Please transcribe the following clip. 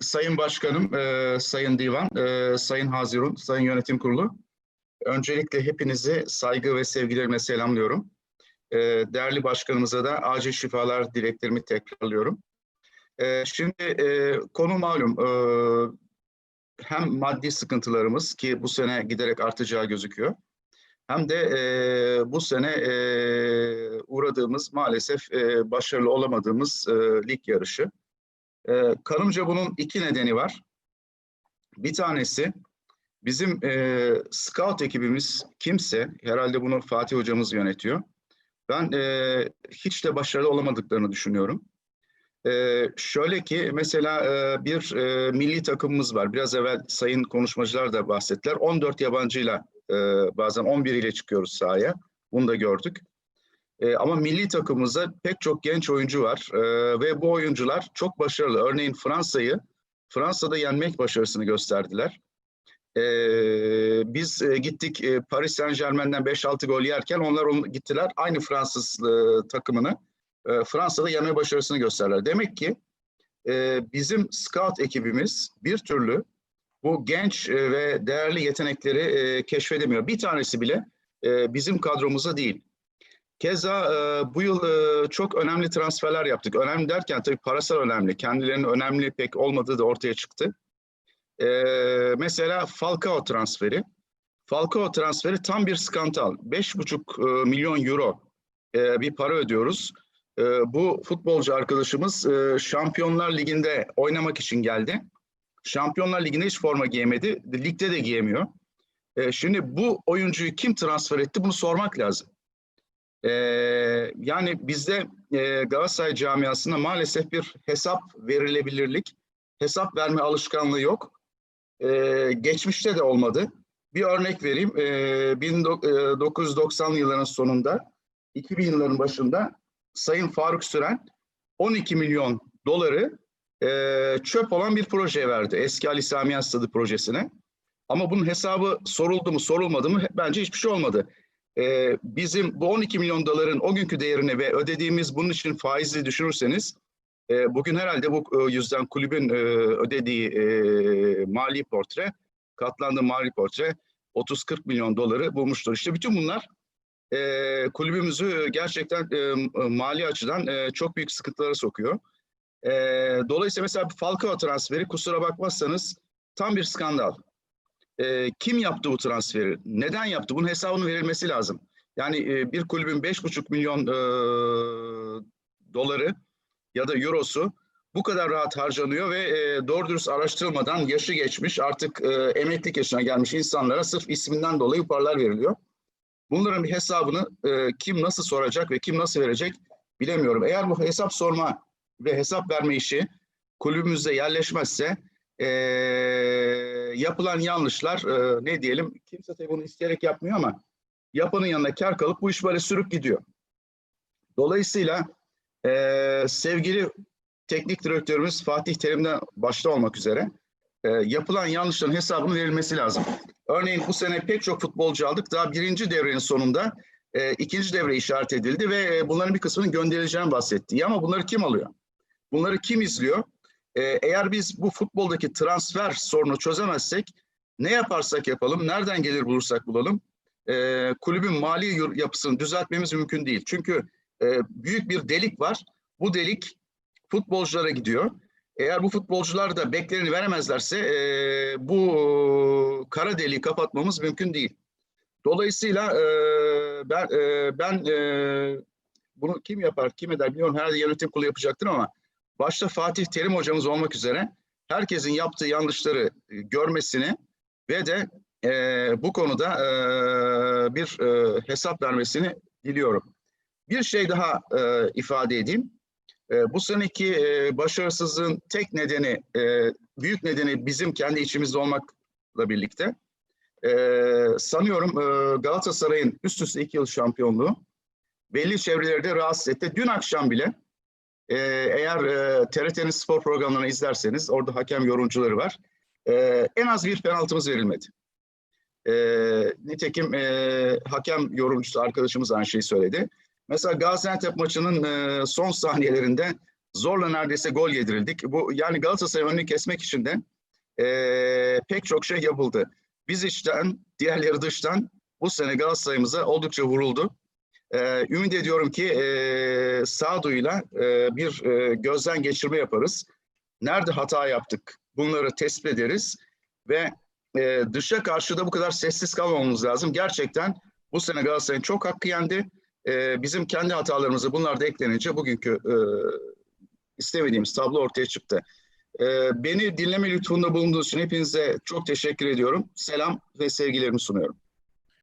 Sayın Başkanım, e, Sayın Divan, e, Sayın Hazirun, Sayın Yönetim Kurulu. Öncelikle hepinizi saygı ve sevgilerimle selamlıyorum. E, değerli başkanımıza da acil şifalar dileklerimi tekrarlıyorum. E, şimdi e, konu malum. E, hem maddi sıkıntılarımız ki bu sene giderek artacağı gözüküyor. Hem de e, bu sene e, uğradığımız maalesef e, başarılı olamadığımız e, lig yarışı. E, kanımca bunun iki nedeni var. Bir tanesi bizim e, scout ekibimiz kimse, herhalde bunu Fatih hocamız yönetiyor. Ben e, hiç de başarılı olamadıklarını düşünüyorum. E, şöyle ki mesela e, bir e, milli takımımız var. Biraz evvel sayın konuşmacılar da bahsettiler. 14 yabancıyla e, bazen 11 ile çıkıyoruz sahaya. Bunu da gördük. E, ama milli takımımızda pek çok genç oyuncu var e, ve bu oyuncular çok başarılı. Örneğin Fransa'yı Fransa'da yenmek başarısını gösterdiler. E, biz e, gittik e, Paris Saint Germain'den 5-6 gol yerken onlar onu, gittiler aynı Fransız e, takımını e, Fransa'da yenme başarısını gösterdiler. Demek ki e, bizim scout ekibimiz bir türlü bu genç e, ve değerli yetenekleri e, keşfedemiyor. Bir tanesi bile e, bizim kadromuzda değil. Keza e, bu yıl e, çok önemli transferler yaptık. Önemli derken tabii parasal önemli. Kendilerinin önemli pek olmadığı da ortaya çıktı. E, mesela Falcao transferi. Falcao transferi tam bir skandal. 5,5 e, milyon euro e, bir para ödüyoruz. E, bu futbolcu arkadaşımız e, Şampiyonlar Ligi'nde oynamak için geldi. Şampiyonlar Ligi'nde hiç forma giyemedi. Ligde de giyemiyor. E, şimdi bu oyuncuyu kim transfer etti bunu sormak lazım. Ee, yani bizde e, Galatasaray camiasında maalesef bir hesap verilebilirlik, hesap verme alışkanlığı yok. Ee, geçmişte de olmadı. Bir örnek vereyim. Ee, 1990'lı yılların sonunda, 2000 yılların başında Sayın Faruk Süren 12 milyon doları e, çöp olan bir projeye verdi. Eski Ali Sami Yen Stadı projesine. Ama bunun hesabı soruldu mu sorulmadı mı bence hiçbir şey olmadı e, bizim bu 12 milyon doların o günkü değerini ve ödediğimiz bunun için faizi düşünürseniz e, bugün herhalde bu e, yüzden kulübün e, ödediği e, mali portre, katlandığı mali portre 30-40 milyon doları bulmuştur. İşte bütün bunlar e, kulübümüzü gerçekten e, mali açıdan e, çok büyük sıkıntılara sokuyor. E, dolayısıyla mesela Falcao transferi kusura bakmazsanız tam bir skandal e, kim yaptı bu transferi? Neden yaptı? Bunun hesabının verilmesi lazım. Yani e, bir kulübün 5,5 milyon e, doları ya da eurosu bu kadar rahat harcanıyor ve e, doğru dürüst araştırılmadan yaşı geçmiş artık e, emeklilik yaşına gelmiş insanlara sırf isminden dolayı paralar veriliyor. Bunların bir hesabını e, kim nasıl soracak ve kim nasıl verecek bilemiyorum. Eğer bu hesap sorma ve hesap verme işi kulübümüzde yerleşmezse e, yapılan yanlışlar e, ne diyelim kimse tabii bunu isteyerek yapmıyor ama yapanın yanına kar kalıp bu iş böyle sürüp gidiyor. Dolayısıyla e, sevgili teknik direktörümüz Fatih Terim'den başta olmak üzere e, yapılan yanlışların hesabının verilmesi lazım. Örneğin bu sene pek çok futbolcu aldık. Daha birinci devrenin sonunda e, ikinci devre işaret edildi ve e, bunların bir kısmının gönderileceğini bahsetti. Ama bunları kim alıyor? Bunları kim izliyor? Ee, eğer biz bu futboldaki transfer sorunu çözemezsek ne yaparsak yapalım, nereden gelir bulursak bulalım e, kulübün mali yapısını düzeltmemiz mümkün değil. Çünkü e, büyük bir delik var. Bu delik futbolculara gidiyor. Eğer bu futbolcular da beklerini veremezlerse e, bu kara deliği kapatmamız mümkün değil. Dolayısıyla e, ben e, ben e, bunu kim yapar, kim eder bilmiyorum. Herhalde yönetim kurulu yapacaktır ama başta Fatih Terim hocamız olmak üzere herkesin yaptığı yanlışları e, görmesini ve de e, bu konuda e, bir e, hesap vermesini diliyorum. Bir şey daha e, ifade edeyim. E, bu seneki e, başarısızlığın tek nedeni, e, büyük nedeni bizim kendi içimizde olmakla birlikte. E, sanıyorum e, Galatasaray'ın üst üste iki yıl şampiyonluğu belli çevrelerde rahatsız etti. Dün akşam bile e, eğer e, TRT'nin spor programlarını izlerseniz orada hakem yorumcuları var. E, en az bir penaltımız verilmedi. E, nitekim e, hakem yorumcusu arkadaşımız aynı şeyi söyledi. Mesela Gaziantep maçının e, son saniyelerinde zorla neredeyse gol yedirildik. Bu yani Galatasaray önünü kesmek için de eee, pek çok şey yapıldı. Biz içten, diğerleri dıştan bu sene Galatasaray'ımıza oldukça vuruldu. Eee, ümit ediyorum ki eee sağduyuyla eee, bir eee, gözden geçirme yaparız. Nerede hata yaptık bunları tespit ederiz ve eee, dışa karşı da bu kadar sessiz kalmamamız lazım. Gerçekten bu sene Galatasaray'ın çok hakkı yendi. Bizim kendi hatalarımızı bunlar da eklenince bugünkü istemediğimiz tablo ortaya çıktı. Beni dinleme lütfunda bulunduğunuz için hepinize çok teşekkür ediyorum. Selam ve sevgilerimi sunuyorum.